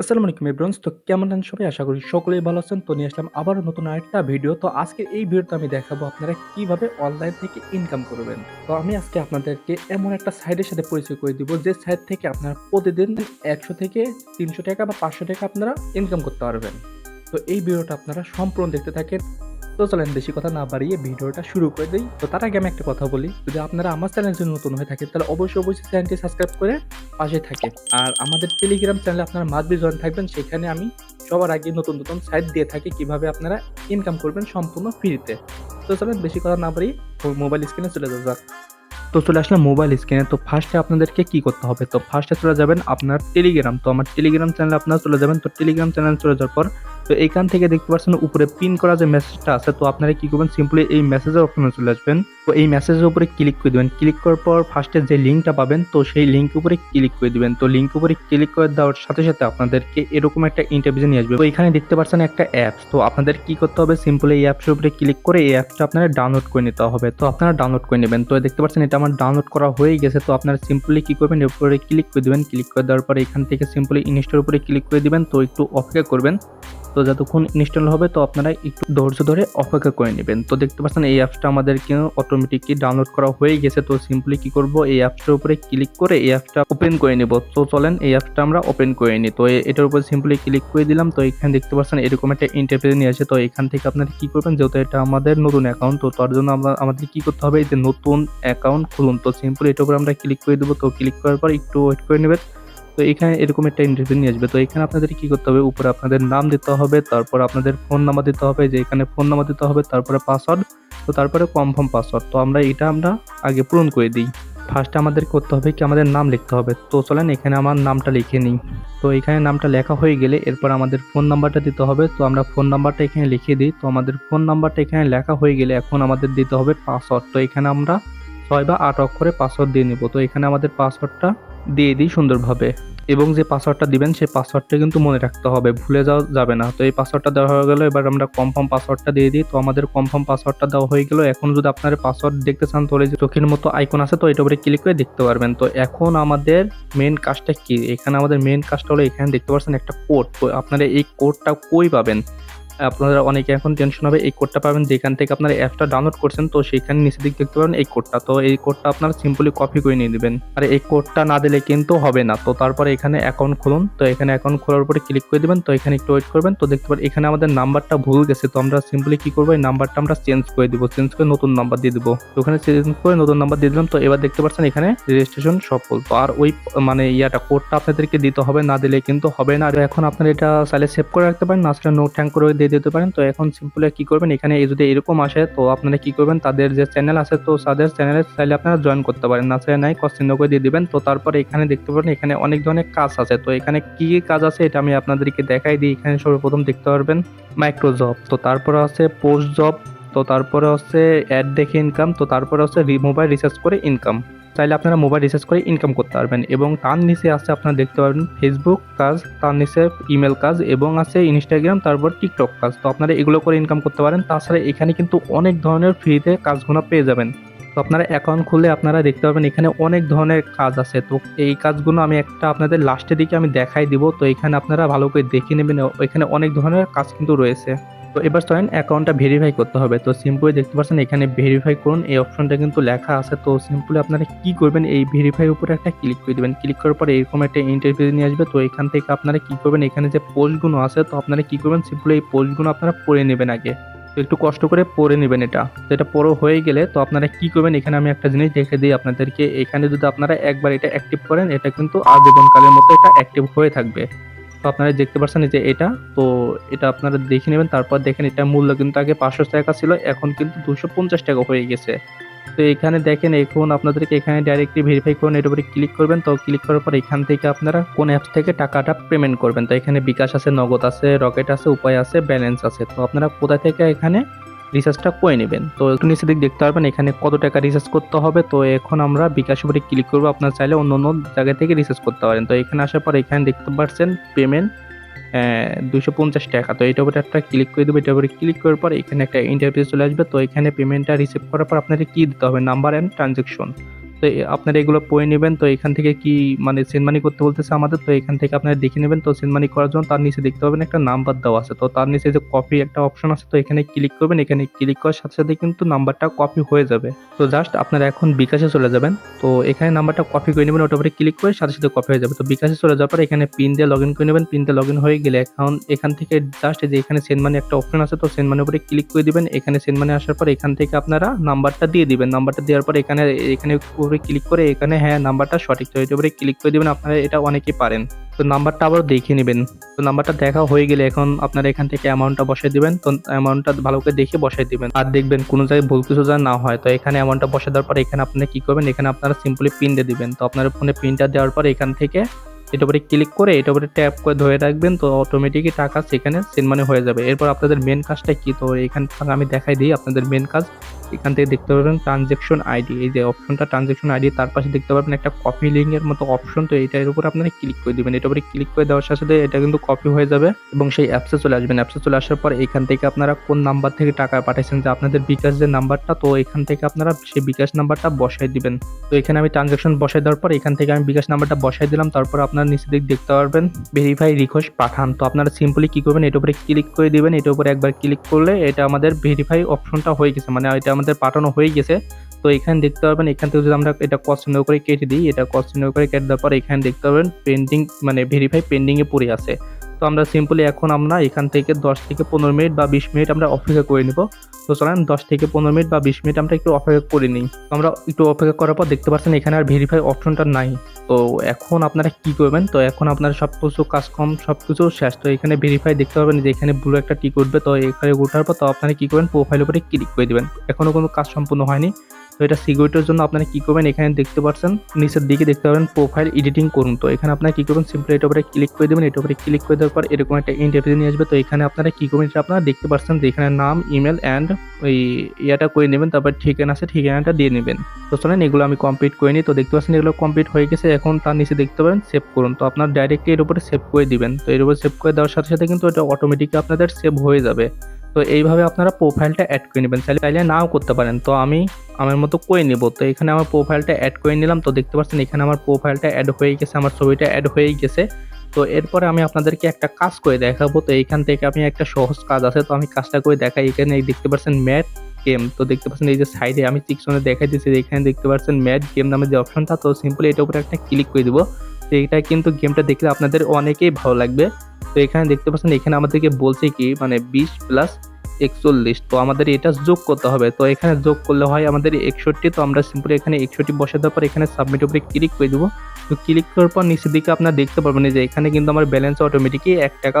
আসসালামু আলাইকুম এব্রন্স তো কেমন আছেন সবাই? আশা করি সকলেই ভালো আছেন। তো নিয়ে আসলাম আবারও নতুন আরেকটা ভিডিও তো আজকে এই ভিডিওতে আমি দেখাবো আপনারা কীভাবে অনলাইন থেকে ইনকাম করবেন। তো আমি আজকে আপনাদেরকে এমন একটা সাইটের সাথে পরিচয় করে দিব, যে সাইড থেকে আপনারা প্রতিদিন একশো থেকে তিনশো টাকা বা পাঁচশো টাকা আপনারা ইনকাম করতে পারবেন। তো এই ভিডিওটা আপনারা সম্পূর্ণ দেখতে থাকেন। তো চলেন বেশি কথা না বাড়িয়ে ভিডিওটা শুরু করে দিই। তো তার আগে আমি একটা কথা বলি, যদি আপনারা আমার চ্যানেল যদি নতুন হয়ে থাকেন, তাহলে অবশ্যই অবশ্যই চ্যানেলটি সাবস্ক্রাইব করে পাশে থাকে আর আমাদের টেলিগ্রাম চ্যানেলে আপনারা মাঝবি জয়েন থাকবেন, সেখানে আমি সবার আগে নতুন নতুন সাইট দিয়ে থাকি, কীভাবে আপনারা ইনকাম করবেন সম্পূর্ণ ফ্রিতে তো চলেন বেশি কথা না বাড়িয়ে মোবাইল স্ক্রিনে চলে যাওয়া যাক। তো চলে আসলাম মোবাইল স্ক্রিনে তো ফার্স্টে আপনাদেরকে কি করতে হবে? তো ফার্স্টে চলে যাবেন আপনার টেলিগ্রাম তো আমার টেলিগ্রাম চ্যানেলে আপনারা চলে যাবেন। তো টেলিগ্রাম চ্যানেল চলে যাওয়ার পর তো এইখান থেকে দেখতে পাচ্ছেন উপরে পিন করা যে মেসেজটা আছে, তো আপনারা কি করবেন? সিম্পলি এই মেসেজের অপশনে চলে আসবেন। তো এই মেসেজের উপরে ক্লিক করে দেবেন। ক্লিক করার পর ফার্স্টে যে লিঙ্কটা পাবেন, তো সেই লিঙ্ক উপরে ক্লিক করে দিবেন। তো লিঙ্ক উপরে ক্লিক করে দেওয়ার সাথে সাথে আপনাদেরকে এরকম একটা ইন্টারভিউ নিয়ে আসবে। তো এখানে দেখতে পাচ্ছেন একটা অ্যাপস তো আপনাদের কি করতে হবে? সিম্পলি এই অ্যাপসের উপরে ক্লিক করে এই অ্যাপসটা আপনারা ডাউনলোড করে নিতে হবে। তো আপনারা ডাউনলোড করে নেবেন। তো দেখতে পাচ্ছেন এটা আমার ডাউনলোড করা হয়ে গেছে। তো আপনারা সিম্পলি কি করবেন? এর উপরে ক্লিক করে দিবেন। ক্লিক করে দেওয়ার পরে এখান থেকে সিম্পলি ইনস্টল উপরে ক্লিক করে দিবেন। তো একটু অপেক্ষা করবেন। তো যতক্ষণ ইনস্টল হবে, তো আপনারা একটু ধৈর্য ধরে অপেক্ষা করে নেবেন। তো দেখতে পাচ্ছেন, এই অ্যাপসটা আমাদেরকে অটোমেটিকলি ডাউনলোড করা হয়ে গেছে। তো সিম্পলি কি করব, এই অ্যাপসটার উপরে ক্লিক করে এই অ্যাপসটা ওপেন করে নেব। তো চলেন, এই অ্যাপসটা আমরা ওপেন করে নিই। তো এটার উপরে সিম্পলি ক্লিক করে দিলাম। তো এখানে দেখতে পাচ্ছেন, এরকম একটা ইন্টারফেস নিয়ে আসে। তো এখান থেকে আপনারা কি করবেন, যেহেতু এটা আমাদের নতুন অ্যাকাউন্ট তো তার জন্য আমরা আমাদের কি করতে হবে, এই যে নতুন অ্যাকাউন্ট খুলুন। তো সিম্পলি এটার উপরে আমরা ক্লিক করে দেবো। তো ক্লিক করার পর একটু ওয়েট করে নেবেন। তো এখানে এরকম একটা ইন্টারভিউ নিয়ে আসবে। তো এখানে আপনাদের কি করতে হবে? উপরে আপনাদের নাম দিতে হবে, তারপর আপনাদের ফোন নাম্বার দিতে হবে, যে এখানে ফোন নাম্বার দিতে হবে, তারপরে পাসওয়ার্ড তো তারপরে কনফার্ম পাসওয়ার্ড তো আমরা এটা আমরা আগে পূরণ করে দিই। ফার্স্টে আমাদের করতে হবে কি? আমাদের নাম লিখতে হবে। তো চলেন এখানে আমার নামটা লিখে নিই। তো এখানে নামটা লেখা হয়ে গেলে এরপর আমাদের ফোন নাম্বারটা দিতে হবে। তো আমরা ফোন নাম্বারটা এখানে লিখে দিই। তো আমাদের ফোন নাম্বারটা এখানে লেখা হয়ে গেলে এখন আমাদের দিতে হবে পাসওয়ার্ড তো এখানে আমরা ছয় বা আট অক্ষরে পাসওয়ার্ড দিয়ে নেব। তো এখানে আমাদের পাসওয়ার্ডটা দিয়ে দিই সুন্দরভাবে। এবং যে পাসওয়ার্ডটা দিবেন, সেই পাসওয়ার্ডটা কিন্তু মনে রাখতে হবে। ভুলে যাওয়া যাবে না। তো এই পাসওয়ার্ডটা দেওয়া হয়ে গেলো। এবার আমরা কনফার্ম পাসওয়ার্ডটা দিয়ে দিই। তো আমাদের কনফার্ম পাসওয়ার্ডটা দেওয়া হয়ে গেলো। এখন যদি আপনার পাসওয়ার্ড দেখতে চান, তাহলে যে চোখের মতো আইকন আছে, তো এটা উপরে ক্লিক করে দেখতে পারবেন। তো এখন আমাদের মেন কাজটা কি? এখানে আমাদের মেন কাজটা হলো, এখানে দেখতে পাচ্ছেন একটা কোড আপনারা এই কোডটা কই পাবেন? আপনারা অনেকে এখন টেনশন হবে, এই কোডটা পাবেন, যেখান থেকে আপনারা অ্যাপটা ডাউনলোড করছেন, তো সেখানে নিচে দিক দেখতে পাবেন এই কোডটা তো এই কোডটা আপনারা সিম্পলি কপি করে নিয়ে নেবেন। আর এই কোডটা না দিলে কিন্তু হবে না। তো তারপরে এখানে অ্যাকাউন্ট খুলুন। তো এখানে অ্যাকাউন্ট খোলার উপরে ক্লিক করে দিবেন। তো এখানে একটু ওয়েট করবেন। তো দেখতে পারেন, এখানে আমাদের নাম্বারটা ভুল গেছে। তো আমরা সিম্পলি কি করব? এই নাম্বারটা আমরা চেঞ্জ করে দিব। চেঞ্জ করে নতুন নাম্বার দিয়ে দিব। তো ওখানে চেঞ্জ করে নতুন নাম্বার দিয়ে দিলাম। তো এবার দেখতে পাচ্ছেন, এখানে রেজিস্ট্রেশন সফল তো আর ওই মানে ইয়াটা কোডটা আপনাদেরকে দিতে হবে। না দিলে কিন্তু হবে না। আর এখন আপনারা এটা চাইলে সেভ করে রাখতে পারেন। না সেটা নোট ট্যাঙ্ক করে দিয়ে দিতে পারেন। তো এখন সিম্পলি কি করবেন? এখানে যদি এরকম আসে, তো আপনারা কি করবেন? তাদের যে চ্যানেল আছে, তো তাদের চ্যানেলে চাইলে আপনারা জয়েন করতে পারেন। না চাই নাই চিহ্ন করে দিয়ে দিবেন। তো তারপরে এখানে দেখতে পারেন, এখানে অনেক ধরনের কাজ আছে। তো এখানে কি কি কাজ আছে, এটা আমি আপনাদেরকে দেখাই দিই। এখানে সর্বপ্রথম দেখতে পারবেন মাইক্রো জব তো তারপরে আছে পোস্ট জব তো তারপরে হচ্ছে অ্যাড দেখে ইনকাম তো তারপরে হচ্ছে মোবাইল রিচার্জ করে ইনকাম চাইলে আপনারা মোবাইল রিচার্জ করে ইনকাম করতে পারবেন। এবং তার নিচে আছে আপনারা দেখতে পারবেন ফেসবুক কাজ, তার নিচে ইমেল কাজ এবং আছে ইনস্টাগ্রাম তারপর টিকটক কাজ। তো আপনারা এগুলো করে ইনকাম করতে পারেন। তাছাড়া এখানে কিন্তু অনেক ধরনের ফ্রিতে কাজগুলো পেয়ে যাবেন। তো আপনারা অ্যাকাউন্ট খুললে আপনারা দেখতে পাবেন এখানে অনেক ধরনের কাজ আছে। তো এই কাজগুলো আমি একটা আপনাদের লাস্টের দিকে আমি দেখাই দিব। তো এখানে আপনারা ভালো করে দেখে নেবেন। এখানে অনেক ধরনের কাজ কিন্তু রয়েছে। তো এবার চলেন অ্যাকাউন্টটা ভেরিফাই করতে হবে। তো সিম্পলি দেখতে পাচ্ছেন এখানে ভেরিফাই করুন, এই অপশনটা কিন্তু লেখা আছে। তো সিম্পলি আপনারা কি করবেন, এই ভেরিফাই উপরে একটা ক্লিক করে দেবেন। ক্লিক করার পরে এরকম একটা ইন্টারভিউ নিয়ে আসবে। তো এখান থেকে আপনারা কি করবেন, এখানে যে পোস্টগুলো আছে, তো আপনারা কি করবেন সিম্পলি এই পোস্টগুলো আপনারা পড়ে নেবেন আগে। তো একটু কষ্ট করে পড়ে নেবেন এটা। তো এটা পড়ো হয়ে গেলে, তো আপনারা কি করবেন, এখানে আমি একটা জিনিস দেখে দিই আপনাদেরকে। এখানে যদি আপনারা একবার এটা অ্যাক্টিভ করেন, এটা কিন্তু আজীবনকালের মতো এটা অ্যাক্টিভ হয়ে থাকবে। তো আপনারা দেখতে পাচ্ছেন যে এটা। তো এটা আপনারা দেখে নেবেন, তারপর দেখেন এটা মূল্য কিন্তু আগে পাঁচশো টাকা ছিল, এখন কিন্তু দুশো পঞ্চাশ টাকা হয়ে গেছে। তো এখানে দেখেন, এখন আপনাদেরকে এখানে ডাইরেক্টলি ভেরিফাই করুন এর উপরে ক্লিক করবেন। তো ক্লিক করার পর এখান থেকে আপনারা কোন অ্যাপস থেকে টাকাটা পেমেন্ট করবেন। তো এখানে বিকাশ আছে, নগদ আছে রকেট আছে, উপায় আছে ব্যালেন্স আছে। তো আপনারা কোথা থেকে এখানে রিচার্জটা করে নেবেন। তো একটু নিচে দিক দেখতে পারবেন, এখানে কত টাকা রিচার্জ করতে হবে। তো এখন আমরা বিকাশ উপরে ক্লিক করব। আপনার চাইলে অন্য অন্য জায়গা থেকে রিচার্জ করতে পারেন। তো এখানে আসার পর এখানে দেখতে পাচ্ছেন পেমেন্ট দুশো পঞ্চাশ টাকা। তো এটার উপরে একটা ক্লিক করে দেবো। এটার উপরে ক্লিক করার পর এখানে একটা ইন্টারভিউ চলে আসবে। তো এখানে পেমেন্টটা রিসিভ করার পর আপনাকে কী দিতে হবে? নাম্বার অ্যান্ড ট্রানজেকশন তো আপনারা এগুলো পড়ে নেবেন তো এখান থেকে কি মানে সেন্ড মানি করতে বলতেছে আমাদের। তো এখান থেকে আপনারা দেখে নেবেন তো সেন্ড মানি করার জন্য তার নিচে দেখতে পাবেন একটা নাম্বার দেওয়া আছে। তো তার নিচে যে কপি একটা অপশন আছে তো এখানে ক্লিক করবেন। এখানে ক্লিক করার সাথে, সাথে কিন্তু নাম্বারটা কপি হয়ে যাবে। তো জাস্ট আপনারা এখন বিকাশে চলে যাবেন। তো এখানে নাম্বারটা কপি করে নেবেন ওটার উপরে ক্লিক করে সাথে, সাথে কপি হয়ে যাবে। তো বিকাশে চলে যাওয়ার পর এখানে পিন দিয়ে লগইন করে নেবেন পিন দিয়ে লগইন হয়ে গেলে এখন এখান থেকে জাস্ট যে এখানে সেন্ড মানি একটা অপশন আছে। তো সেন্ড মানির উপরে ক্লিক করে দিবেন। এখানে সেন্ড মানি আসার পর এখান থেকে আপনারা নাম্বারটা দিয়ে দিবেন। নাম্বারটা দেওয়ার পর এখানে এখানে উপরে ক্লিক করে এখানে হ্যাঁ নাম্বারটা সঠিক। তো এটার উপরে ক্লিক করে দিবেন। আপনারা এটা অনেকেই পারেন। তো নাম্বারটা আবার দেখে নেবেন তো নাম্বারটা দেখা হয়ে গেলে এখন আপনারা এখান থেকে অ্যামাউন্টটা বসায় দেবেন, তো অ্যামাউন্টটা ভালো করে দেখে বসায় দিবেন। আর দেখবেন কোনো জায়গায় ভুল কিছু যেন না হয়। তো এখানে অ্যামাউন্টটা বসায় দেওয়ার পর এখানে আপনারা কি করবেন, এখানে আপনারা সিম্পলি পিন দিয়ে দিবেন। তো আপনার ফোনে পিনটা দেওয়ার পর এখান থেকে এটার উপরে ক্লিক করে এটার উপরে ট্যাপ করে ধরে রাখবেন। তো অটোমেটিকই টাকা সেখানে সেন্ড মানে হয়ে যাবে। এরপর আপনাদের মেন কাজটা কি? তো এখান থেকে আমি দেখাই দিই আপনাদের মেন কাজ। এখান থেকে দেখতে পারবেন ট্রান্সেকশন আইডি। এই যে অপশনটা ট্রান্সেকশন আইডি তার পাশে দেখতে পারবেন একটা কপি লিঙ্ক এর মতো অপশন। তো এটার উপর আপনারা ক্লিক করে দিবেন। এটার উপরে ক্লিক করে দেওয়ার সাথে, সাথে এটা কিন্তু কপি হয়ে যাবে এবং সেই অ্যাপসে চলে আসবেন। অ্যাপসে চলে আসার পর এখান থেকে আপনারা কোন নাম্বার থেকে টাকা পাঠাইছেন যে আপনাদের বিকাশ যে নাম্বারটা তো এখান থেকে আপনারা সেই বিকাশ নাম্বারটা বসায় দিবেন। তো এখানে আমি ট্রান্সেকশন বসাই দেওয়ার পর এখান থেকে আমি বিকাশ নাম্বারটা বসায় দিলাম। তারপর আপনারা নিচের দিক দেখতে পারবেন ভেরিফাই রিকোয়েস্ট পাঠান। তো আপনারা সিম্পলি কি করবেন এটার উপরে ক্লিক করে দিবেন। এটার উপরে একবার ক্লিক করলে এটা আমাদের ভেরিফাই অপশনটা হয়ে গেছে। মানে এটা আমাদের পাঠানো হয়ে গেছে। তো এখানে দেখতে পারবেন এখান থেকে যদি আমরা এটা কন্টিনিউ করে কেটে দিই, এটা কন্টিনিউ করে কেটে দেওয়ার পর এখানে দেখতে পাবেন পেন্ডিং মানে ভেরিফাই পেন্ডিংয়ে পড়ে আছে। তো আমরা সিম্পলি এখন আমরা এখান থেকে 10 থেকে 15 মিনিট বা 20 মিনিট আমরা অপেক্ষা করে নিব। তো চলেন 10 থেকে 15 মিনিট বা 20 মিনিট আমরা একটু অপেক্ষা করে নিই। তো আমরা একটু অপেক্ষা করার পর দেখতে পাচ্ছেন এখানে আর ভেরিফাই অপশনটা নাই। তো এখন আপনারা কি করবেন? তো এখন আপনারা সবকিছু কাজকর্ম সবকিছু শেষ। তো এখানে ভেরিফাই দেখতে পাবেন যে এখানে ব্লু একটা টিক উঠবে। তো এখানে ওঠার পর তো আপনারা কি করবেন প্রোফাইল উপরে ক্লিক করে দিবেন। এখনও কোনো কাজ সম্পূর্ণ হয়নি। তো এটা সিকিউরিটির জন্য আপনারা কি করবেন এখানে দেখতে পাচ্ছেন নিচের দিকে দেখতে পাবেন প্রোফাইল এডিটিং করুন। তো এখানে আপনারা কি করবেন সিম্পলি এটার উপরে ক্লিক করে দেবেন এটার উপরে ক্লিক করে দেওয়ার পর এরকম একটা ইন্টারফেস নিয়ে আসবে। তো এখানে আপনারা কি করবেন এটা আপনারা দেখতে পাচ্ছেন যে এখানে নাম, ইমেল অ্যান্ড ওই ইয়াটা করে নেবেন। তারপর ঠিকানা আছে ঠিকানাটা দিয়ে নেবেন। তো চলেন এগুলো আমি কমপ্লিট করে নিই। তো দেখতে পাচ্ছেন এগুলো কমপ্লিট হয়ে গেছে। এখন তার নিচে দেখতে পাবেন সেভ করুন। তো আপনারা ডাইরেক্টলি এর উপরে সেভ করে দিবেন। তো এর উপরে সেভ করে দেওয়ার সাথে, সাথে কিন্তু এটা অটোমেটিকলি আপনাদের সেভ হয়ে যাবে। তো এইভাবে আপনারা প্রোফাইলটা অ্যাড করে নেবেন। চাইলে, চাইলে নাও করতে পারেন। তো আমি আমার মতো করে নিব। তো এখানে আমার প্রোফাইলটা অ্যাড করে নিলাম। তো দেখতে পাচ্ছেন এখানে আমার প্রোফাইলটা অ্যাড হয়ে গেছে। আমার ছবিটা অ্যাড হয়েই গেছে। তো এরপরে আমি আপনাদেরকে একটা কাজ করে দেখাবো। তো এইখান থেকে আমি একটা সহজ কাজ আছে। তো আমি কাজটা করে দেখাই। এখানে দেখতে পাচ্ছেন ম্যাট গেম। তো দেখতে পাচ্ছেন এই যে সাইডে আমি চিকসনে দেখাই দিচ্ছি এখানে দেখতে পাচ্ছেন ম্যাট গেম নামে যে অপশনটা তো সিম্পলি এটার উপরে একটা ক্লিক করে দিব। তো এটা কিন্তু গেমটা দেখলে আপনাদের অনেকেই ভালো লাগবে। তো এখানে দেখতে পাচ্ছেন, এখানে আমাদেরকে বলছে কি মানে 20 প্লাস 41 তো আমাদের এটা যোগ করতে হবে। তো এখানে যোগ করলে হয় আমাদের 61 তো আমরা সিম্পলি এখানে 61 বসায় দেওয়ার পর এখানে সাবমিট উপরে ক্লিক করে দেবো তো ক্লিক করার পর নিচের দিকে আপনারা দেখতে পারবেন যে এখানে কিন্তু আমার ব্যালেন্স অটোমেটিকই এক টাকা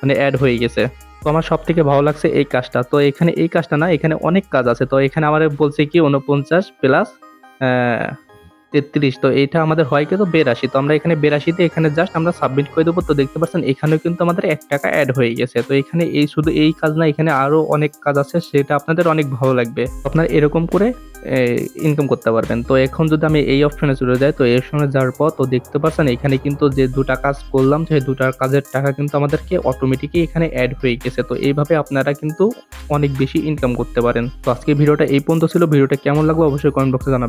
মানে অ্যাড হয়ে গেছে। তো আমার সব থেকে ভালো লাগছে এই কাজটা। তো এখানে এই কাজটা না, এখানে অনেক কাজ আছে। তো এখানে আমারে বলছে কি 49 প্লাস 33 তো এটা আমাদের হয় কিন্তু 82 তো আমরা এখানে 82 তে এখানে জাস্ট আমরা সাবমিট করে দেবো তো দেখতে পাচ্ছেন, এখানেও কিন্তু আমাদের এক টাকা এড হয়ে গেছে। তো এখানে এই শুধু এই কাজ না, এখানে আরও অনেক কাজ আছে, সেটা আপনাদের অনেক ভালো লাগবে। আপনার এরকম করে ইনকাম করতে পারবেন। তো এখন যদি আমি এই অপশনে চলে যাই, তো এই অপশনে যাওয়ার পর, তো দেখতে পাচ্ছেন, এখানে কিন্তু যে দুটা কাজ করলাম, সেই ২ টার কাজের টাকা কিন্তু আমাদেরকে অটোমেটিকই এখানে এড হয়ে গেছে। তো এইভাবে আপনারা কিন্তু অনেক বেশি ইনকাম করতে পারেন। তো আজকের ভিডিওটা এই পর্যন্ত ছিল। ভিডিওটা কেমন লাগল, অবশ্যই কমেন্ট বক্সে জানাবেন।